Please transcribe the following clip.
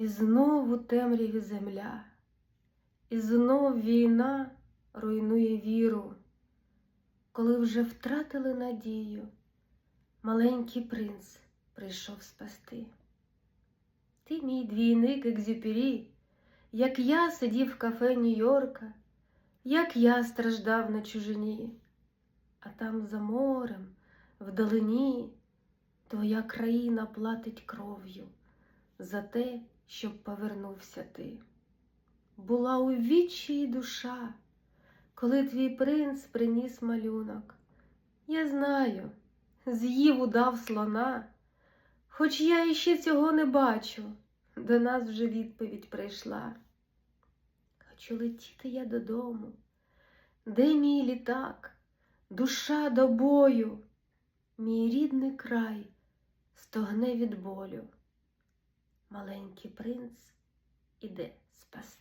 І знову темряві земля, і знов війна руйнує віру, коли вже втратили надію, маленький принц прийшов спасти. Ти, мій двійник Екзюпері, як я сидів в кафе Нью-Йорка, як я страждав на чужині, а там за морем, вдалині, твоя країна платить кров'ю за те, щоб повернувся ти. Була у вічі душа, коли твій принц приніс малюнок. Я знаю, з'їв удав слона, хоч я іще цього не бачу, до нас вже відповідь прийшла. Хочу летіти я додому, де мій літак, душа до бою, мій рідний край стогне від болю. Маленький принц іде спасти.